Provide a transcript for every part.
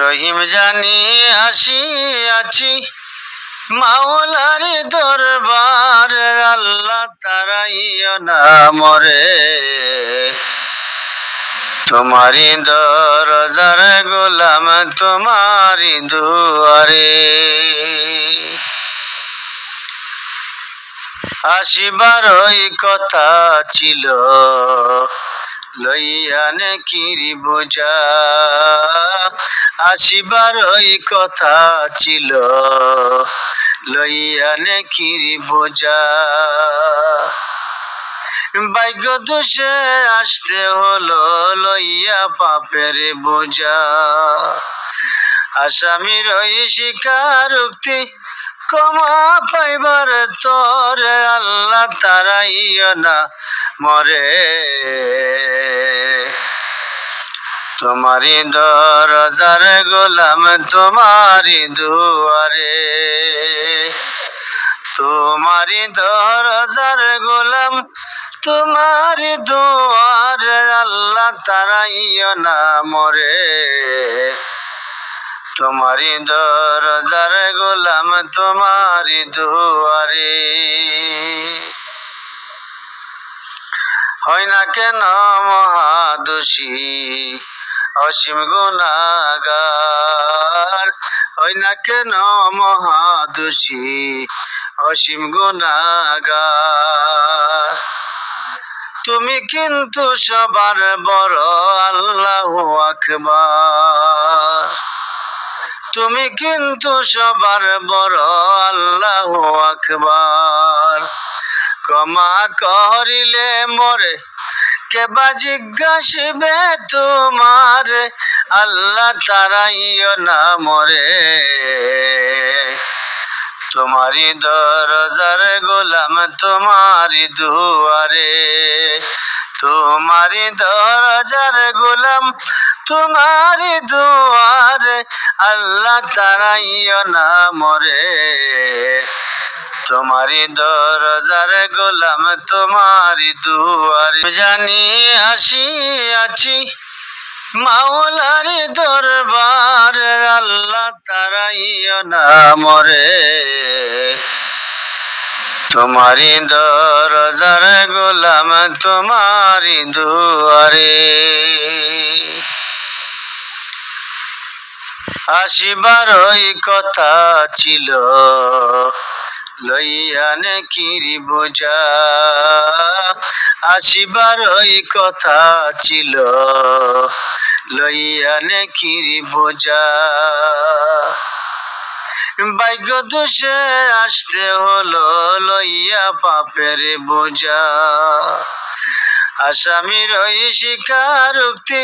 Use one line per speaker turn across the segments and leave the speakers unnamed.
রহিম জানি আসিয়াছি মাওলার দরবার, আল্লাহ তারাইও না মরে। তোমারি দরজার গোলাম তোমারি দুয়ারে। আসিবার ওই কথা ছিল লইয়ানে কিরি বোঝা। আসিবার ওই কথা ছিল। লইয়ানে কিরি বোঝা। ভাগ্য দোষে আসতে হলো, লইয়া পাপের বোঝা। আসামির ওই স্বীকারোক্তি ক্ষমা পাইবার তোর আল্লাহ তারাইও না মরে। তোমারি দরজার গোলাম, তোমারি দুয়ারে। তোমারি দরজার গোলাম, তোমারি দুয়ার, আল্লাহ তারাইও না মরে। তোমারি দরজার গোলাম, তোমারি দুয়ারে। হয় না কেন মহাদোষী? অসীম গুণাগার। হয় না কেন মহাদোষী? অসীম গুণাগার। তুমি কিন্তু সবার বড় আল্লাহ আকবার। তুমি কিন্তু সবার বড় আল্লাহ আকবার। ক্ষমা করিলে মরে কেবা জিজ্ঞাসিবে তোমার? আল্লাহ তারাইও না মরে। তোমারি দরজার গোলাম তোমারি দুয়ারে। তোমারি দরজার গোলাম তোমারি দুয়ারে। আল্লাহ তারাইও না মরে। তোমারি দরজার গোলাম, তোমারি দুয়ারে জানি আসি আছি মাওলার দরবার, আল্লাহ তারাইও না মরে। তোমারি দরজার গোলাম, তোমারি দুয়ারে। আসিবার ওই কথা ছিল। লইয়ানে কিরি বোঝা। আসিবার ওই কথা ছিল লইয়ানে কিরি বোঝা। ভাগ্য দোষে আসতে হলো, লইয়া পাপের বোঝা। আসামির ওই স্বীকারোক্তি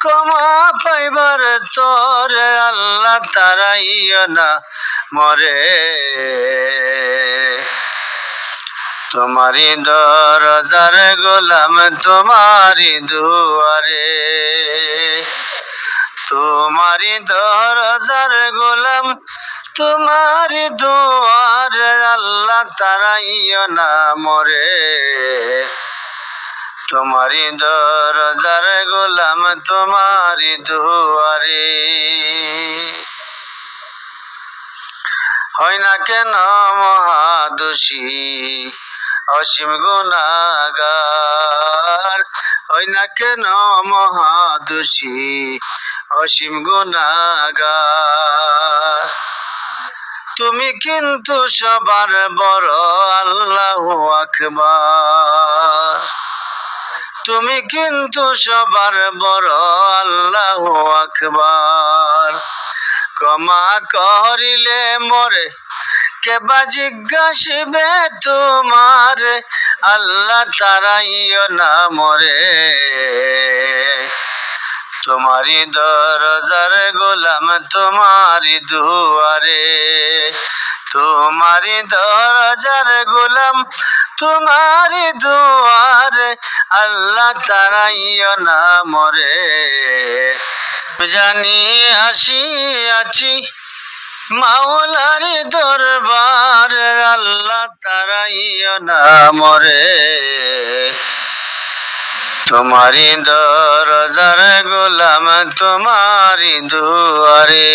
ক্ষমা পাইবার তোর আল্লাহ তারাইও না মরে। তোমারি দরজার গোলাম, তোমারি দুয়ারে। তোমারি দরজার গোলাম, তোমারি দুয়ার, আল্লাহ তারাইও না মরে। তোমারি দরজার গোলাম, তোমারি দুয়ারে। হয় না কেন মহাদোষী? অসীম গুণাগার। হয় না কেন মহাদোষী? অসীম গুণাগার। তুমি কিন্তু সবার বড় আল্লাহ আকবার। তুমি কিন্তু সবার বড় আল্লাহ আকবার। ক্ষমা করিলে মরে কেবা জিজ্ঞাসিবে তোমার? আল্লাহ তারাইও না মরে। তোমারি দরজার গোলাম তোমারি দুয়ারে। তোমারি দরজার গোলাম তোমারি দুয়ারে। আল্লাহ তারাইও না মরে। জানি আসিয়াছি মাওলার দরবার আল্লাহ তারাইও না মরে। তোমারি দরজার গোলাম তোমারি দুয়া দরবারে